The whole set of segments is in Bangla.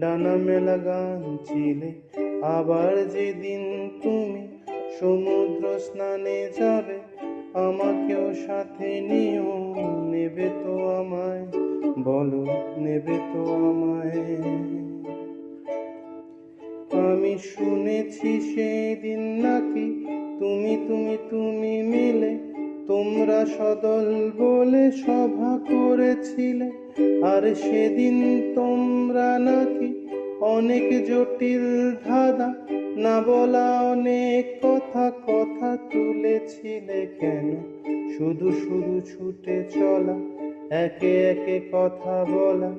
ডানা মেলা গান ছিলে। আবার যেদিন তুমি সমুদ্র স্নানে যাবে, আমাকেও সাথে নিও, নেবে তো আমায়, বলো নেবে তো আমায়। আমি শুনেছি সেদিন নাকি তুমি তুমি তোমরা সদল বলে সভা করেছিলে, আর সেদিন তোমরা নাকি অনেক জটিল ধাঁধা, না বলা অনেক কথা কথা তুলেছিলে কেন? শুধু শুধু ছুটে চলা, একে একে কথা বলা,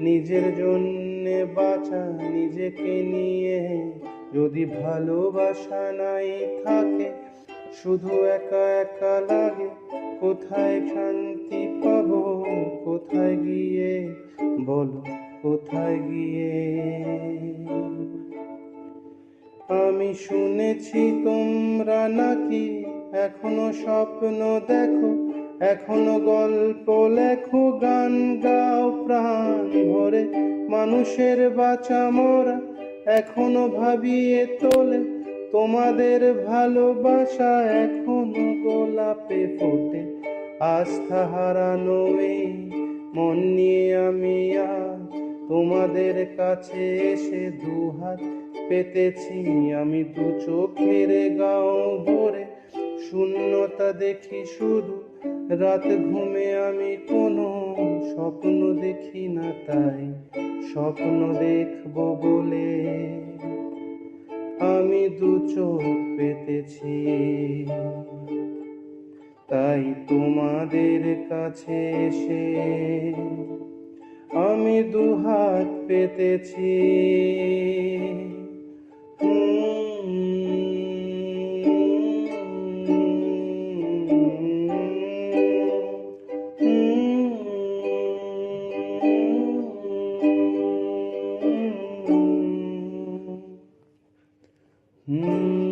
নিজের জন্যে বাঁচা, নিজেকে নিয়ে যদি ভালোবাসা নাই থাকে, শুধু একা একা লাগে কোথায় শান্তি পাবো? কোথায় গিয়ে বলো? কোথায় গিয়ে? আমি শুনেছি তোমরা নাকি এখনও স্বপ্ন দেখো, এখনও গল্প লেখো, গান গাও, প্রাণ ভরে মানুষের বাঁচা মোরা এখনও ভাবিয়ে তোলে। তোমাদের ভালোবাসা এখনও গোলাপে ফোটে, আস্থা হারানো মন নিয়ে আমি আজ তোমাদের কাছে এসে দুহাত পেতেছি। আমি দু চোখের গাও ভরে শূন্যতা দেখি শুধু, রাত ঘুমে আমি কোনো স্বপ্ন দেখি না তাই স্বপ্ন দেখব বলে। আমি দু চোখ পেতেছি। তাই তোমাদের কাছে এসে আমি দু হাত পেতেছি। Mm.